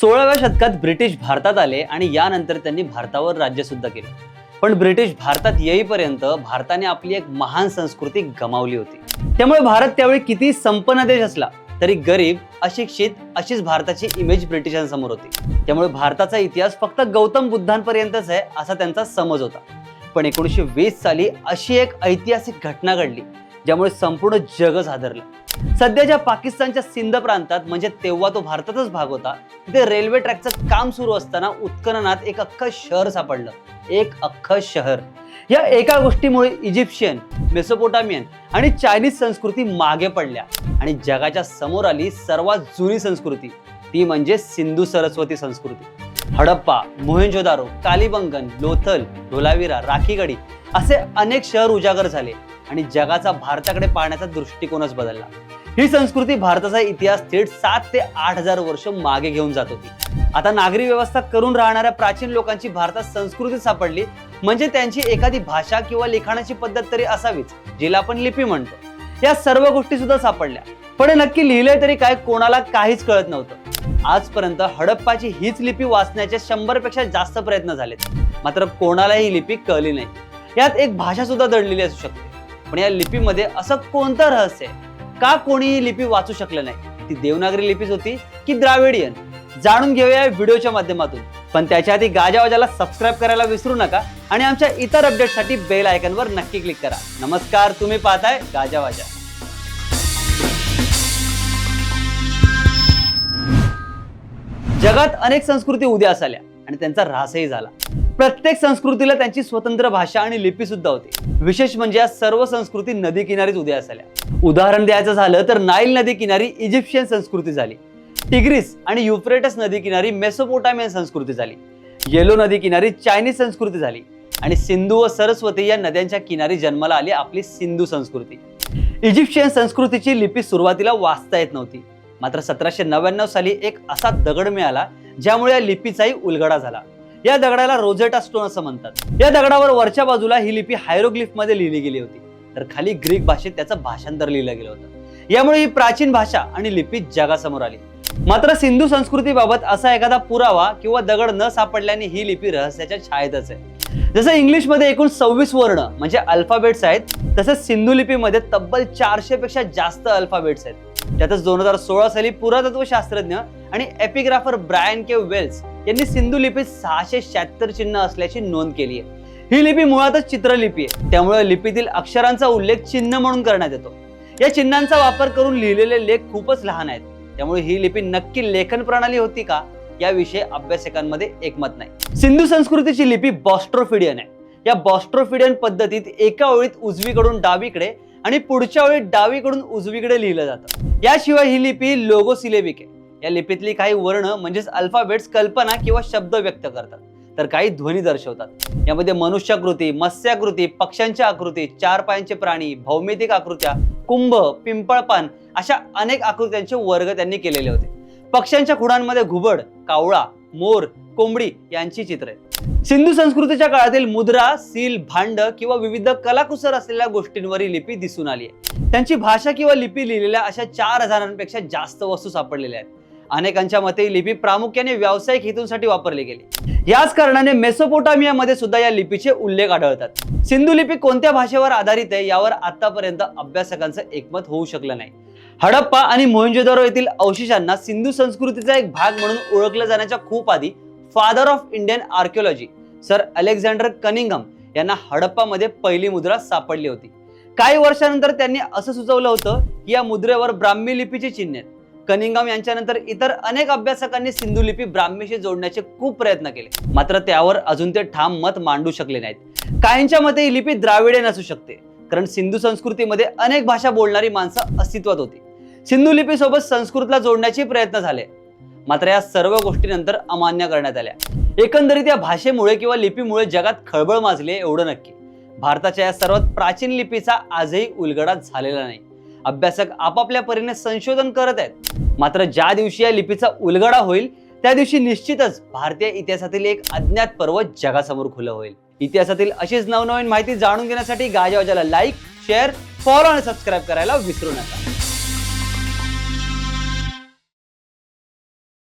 सोळाव्या शतकात ब्रिटिश भारतात आले आणि यानंतर त्यांनी भारतावर राज्य सुद्धा केलं. पण ब्रिटिश भारतात येईपर्यंत भारताने आपली एक महान संस्कृती गमावली होती. त्यामुळे भारत त्यावेळी किती संपन्न देश असला तरी गरीब अशिक्षित अशीच भारताची इमेज ब्रिटिशांसमोर होती. त्यामुळे भारताचा इतिहास फक्त गौतम बुद्धांपर्यंतच आहे असा त्यांचा समज होता. पण एकोणीसशे वीस साली अशी एक ऐतिहासिक घटना घडली ज्यामुळे संपूर्ण जगच हादरलं सध्याच्या पाकिस्तानच्या सिंध प्रांतात म्हणजे तेव्हा तो भारतातच भाग होता तिथे रेल्वे ट्रॅकचं काम सुरू असताना उत्खननात एक अख्खं शहर सापडलं. एक अख्खं शहर. या एका गोष्टीमुळे इजिप्शियन मेसोपोटामियन आणि चायनीज संस्कृती मागे पडल्या आणि जगाच्या समोर आली सर्वात जुनी संस्कृती. ती म्हणजे सिंधू सरस्वती संस्कृती. हडप्पा मोहेंजोदारो कालीबंगन लोथल धोलावीरा राखीगडी असे अनेक शहर उजागर झाले. आणि जगाचा भारताकडे पाहण्याचा दृष्टिकोनच बदलला. ही संस्कृती भारताचा इतिहास थेट सात ते आठ हजार वर्ष मागे घेऊन जात होती. आता नागरी व्यवस्था करून राहणाऱ्या प्राचीन लोकांची भारतात संस्कृती सापडली म्हणजे त्यांची एखादी भाषा किंवा लिखाणाची पद्धत तरी असावीच जिला आपण लिपी म्हणतो. या सर्व गोष्टी सुद्धा सापडल्या. पण नक्की लिहिलंय तरी काय कोणाला काहीच कळत नव्हतं. आजपर्यंत हडप्पाची हीच लिपी वाचण्याचे शंभरपेक्षा जास्त प्रयत्न झालेत. मात्र कोणालाही ही लिपी कळली नाही. यात एक भाषा सुद्धा दडलेली असू शकते. पण या लिपीमध्ये असं कोणतं रहस्य आहे? का कोणी ही लिपी वाचू शकलं नाही? ती देवनागरी लिपीच होती की द्राविडियन? जाणून घेऊया व्हिडिओच्या माध्यमातून. पण त्याच्या आधी गाजावाजाला सबस्क्राईब करायला विसरू नका आणि आमच्या इतर अपडेटसाठी बेल आयकनवर नक्की क्लिक करा. नमस्कार तुम्ही पाहताय गाजावाजा जगात अनेक संस्कृती उद्या आल्या आणि त्यांचा ऱ्हासही झाला. प्रत्येक संस्कृतीला त्यांची स्वतंत्र भाषा आणि लिपी सुद्धा होती. विशेष म्हणजे या सर्व संस्कृती नदी किनारीच उद्या आल्या. उदाहरण द्यायचं झालं तर नाईल नदी किनारी इजिप्शियन संस्कृती झाली. टिग्रिस आणि युफ्रेटस नदी किनारी मेसोपोटामियन संस्कृती झाली. येलो नदी किनारी चायनीज संस्कृती झाली. आणि सिंधू व सरस्वती या नद्यांच्या किनारी जन्माला आली आपली सिंधू संस्कृती. इजिप्शियन संस्कृतीची लिपी सुरुवातीला वाचता येत नव्हती. मात्र सतराशे नव्याण्णव साली एक असा दगड मिळाला ज्यामुळे या लिपीचाही उलगडा झाला. या दगडाला रोजेटा स्टोन असं म्हणतात. या दगडावर वरच्या बाजूला ही लिपी हायरोग्लिफमध्ये लिहिली गेली होती. तर खाली ग्रीक भाषेत त्याचं भाषांतर लिहिलं गेलं होतं. यामुळे ही प्राचीन भाषा आणि लिपी जगासमोर आली. मात्र सिंधू संस्कृतीबाबत असा एखादा पुरावा किंवा दगड न सापडल्याने ही लिपी रहस्याच्या छायेतच आहे. जसं इंग्लिशमध्ये एकूण सव्वीस वर्ण म्हणजे अल्फाबेट्स आहेत तसंच सिंधू लिपीमध्ये तब्बल चारशे पेक्षा जास्त अल्फाबेट्स आहेत. त्यातच दोन हजार सोळा साली पुरातत्व शास्त्रज्ञ आणि एपिग्राफर ब्रायन के वेल्स यांनी सिंधू लिपीत सहाशे शहात्तर चिन्ह असल्याची नोंद केली आहे ही लिपी मुळातच चित्रलिपी आहे. त्यामुळे लिपीतील अक्षरांचा उल्लेख चिन्ह म्हणून करण्यात येतो. या चिन्हांचा वापर करून लिहिलेले लेख खूपच लहान आहेत. त्यामुळे ही लिपी नक्की लेखन प्रणाली होती का याविषयी अभ्यासकांमध्ये एकमत नाही. सिंधू संस्कृतीची लिपी बॉस्ट्रोफिडियन आहे. या बॉस्ट्रोफिडियन पद्धतीत एका ओळीत उजवीकडून डावीकडे आणि पुढच्या ओळीत डावीकडून उजवीकडे लिहिलं जातं. याशिवाय ही लिपी लोगोसिलेबिक आहे. या लिपीतली काही वर्ण म्हणजेच अल्फाबेट्स कल्पना किंवा शब्द व्यक्त करतात. तर काही ध्वनी दर्शवतात. यामध्ये मनुष्याकृती मत्स्याकृती पक्ष्यांच्या आकृती चार पायांचे प्राणी भौमितिक आकृत्या कुंभ पिंपळपान अशा अनेक आकृत्यांचे वर्ग त्यांनी केलेले होते. पक्ष्यांच्या खुडांमध्ये घुबड कावळा मोर कोंबडी यांची चित्रे. सिंधू संस्कृतीच्या काळातील मुद्रा सील भांड किंवा विविध कलाकुसर असलेल्या गोष्टींवर ही लिपी दिसून आली आहे. त्यांची भाषा किंवा लिपी लिहिलेल्या अशा चार हजारांपेक्षा जास्त वस्तू सापडलेल्या आहेत. अनेकांच्या मते ही लिपी प्रामुख्याने व्यावसायिक हेतूंसाठी वापरली गेली. याच कारणाने मेसोपोटामियामध्ये सुद्धा या लिपीचे उल्लेख आढळतात. सिंधू लिपी कोणत्या भाषेवर आधारित आहे यावर आतापर्यंत अभ्यासकांचं एकमत होऊ शकलं नाही. हडप्पा आणि मोहनजोदारो येथील अवशेषांना सिंधू संस्कृतीचा एक भाग म्हणून ओळखलं जाण्याच्या खूप आधी father of Indian archaeology sir Alexander Cunningham यांना हडप्पामध्ये पहिली मुद्रा सापडली होती. काही वर्षानंतर त्यांनी असं सुचवलं होतं की या मुद्रेवर ब्राह्मी लिपीची चिन्ह आहेत. कनिंगम यांच्यानंतर इतर अनेक अभ्यासकांनी सिंधू लिपी ब्राह्मीशी जोडण्याचे खूप प्रयत्न केले. मात्र त्यावर अजून ते ठाम मत मांडू शकले नाहीत. काहींच्या मते ही लिपी द्राविडे नसू शकते कारण सिंधू संस्कृतीमध्ये अनेक भाषा बोलणारी माणसं अस्तित्वात होती. सिंधू लिपीसोबत संस्कृतला जोडण्याचे प्रयत्न झाले मात्र या सर्व गोष्टीनंतर अमान्य करण्यात आल्या. एकंदरीत या भाषेमुळे किंवा लिपीमुळे जगात खळबळ माजली आहे एवढं नक्की. भारताच्या या सर्वात प्राचीन लिपीचा आजही उलगडा झालेला नाही. अभ्यासक आपापल्या परीने संशोधन करत आहेत. मात्र ज्या दिवशी या लिपीचा उलगडा होईल त्या दिवशी निश्चितच भारतीय इतिहासातील एक अज्ञात पर्व जगासमोर खुलं होईल. इतिहासातील अशीच नवनवीन माहिती जाणून घेण्यासाठी गाजावाजाला लाईक शेअर फॉलो आणि सबस्क्राईब करायला विसरू नका.